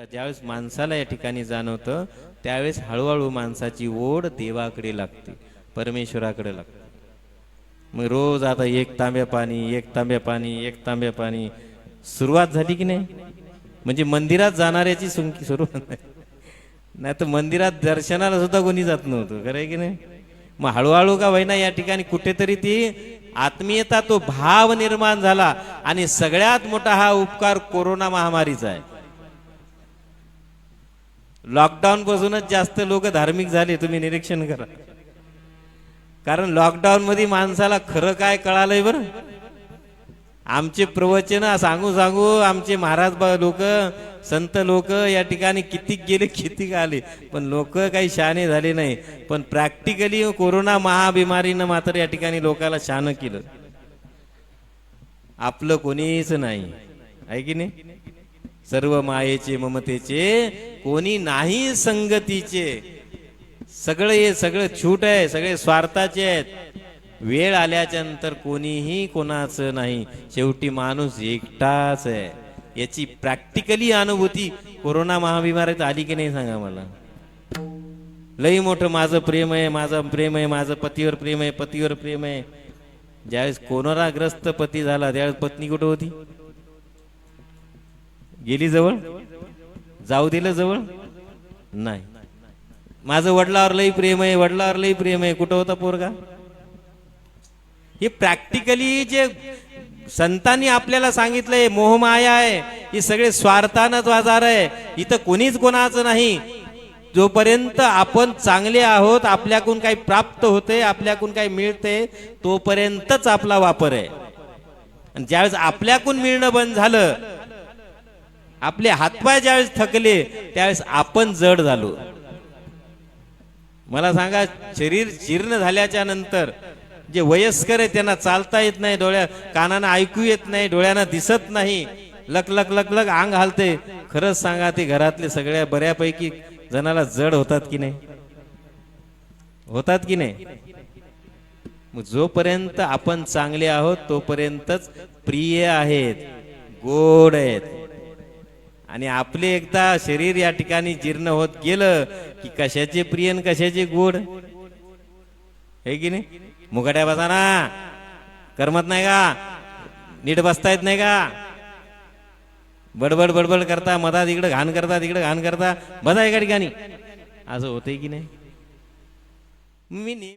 बघा ज्यावेळेस माणसाला या ठिकाणी जाणवतं त्यावेळेस हळूहळू माणसाची ओढ देवाकडे लागते परमेश्वराकडे लागते. मग रोज आता एक तांब्या पाणी एक तांब्या पाणी एक तांब्या पाणी सुरुवात झाली की नाही? म्हणजे मंदिरात जाणाऱ्याची सुंकी सुरुवात नाही. नाही तर मंदिरात दर्शनाला सुद्धा कोणी जात नव्हतं खरं आहे की नाही? मग हळूहळू का होईना या ठिकाणी कुठेतरी ती आत्मीयता तो भाव निर्माण झाला आणि सगळ्यात मोठा हा उपकार कोरोना महामारीचा आहे. लॉकडाऊन पासूनच जास्त लोक धार्मिक झाले तुम्ही निरीक्षण करा. कारण लॉकडाऊन मध्ये माणसाला खरं काय कळालंय बरं? आमचे प्रवचन सांगू सांगू आमचे महाराज लोक संत लोक या ठिकाणी किती गेले किती आले. पण लोक काही शहाणे झाले नाही. पण प्रॅक्टिकली कोरोना महाबिमारीनं मात्र या ठिकाणी लोकाला शहाणं केलं. आपलं कोणीच नाही. आहे की नाही? सर्व मायेचे ममतेचे कोणी नाही संगतीचे. सगळे हे सगळं छूट आहे सगळे स्वार्थाचे आहेत. वेळ आल्याच्यानंतर कोणीही कोणाचं नाही. शेवटी माणूस एकटाच आहे. याची प्रॅक्टिकली अनुभूती कोरोना महाबिमारीत आली की नाही सांगा मला. लई मोठं माझं प्रेम आहे माझं प्रेम आहे माझं पतीवर प्रेम आहे पतीवर प्रेम आहे. ज्यावेळेस कोरोनाग्रस्त पती झाला त्यावेळेस पत्नी कुठं होती? गेली जवळ? जाऊ दिलं जवळ? नाही. माझं वडिलावर लई प्रेम आहे वडिलावर लई प्रेम आहे. कुठं होता पोरगा? हे प्रॅक्टिकली जे संतांनी आपल्याला सांगितलंय मोहमाया आहे ही सगळे स्वार्थानच बाजार आहे. इथं कोणीच कोणाचं नाही. जोपर्यंत आपण चांगले आहोत आपल्याकडून काही प्राप्त होते आपल्याकडून काही मिळते तोपर्यंतच आपला वापर आहे. आणि ज्यावेळेस आपल्याकडून मिळणं बंद झालं आपले हातपाय ज्यावेळेस थकले त्यावेळेस आपण जड झालो. मला सांगा शरीर जीर्ण झाल्याच्यानंतर जे वयस्कर आहे त्यांना चालता येत नाही डोळ्या कानानं ऐकू येत नाही डोळ्यांना दिसत नाही लक लक लक लक अंग हालते. खरंच सांगा ते घरातले सगळ्या बऱ्यापैकी जणाला जड होतात की नाही? होतात की नाही? मग जोपर्यंत आपण चांगले आहोत तोपर्यंतच प्रिय आहेत गोड आहेत. आणि आपले एकदा शरीर या ठिकाणी जीर्ण होत गेलं की कशाचे प्रिय आणि कशाचे गोड? हे की नाही? मुगाट्या बसाना. करमत नाही का? नीट बसता येत नाही का? बडबड बडबड करता मधात इकडं घाण करता तिकडं घाण करता. बसा एका ठिकाणी. असं होतंय की नाही? मी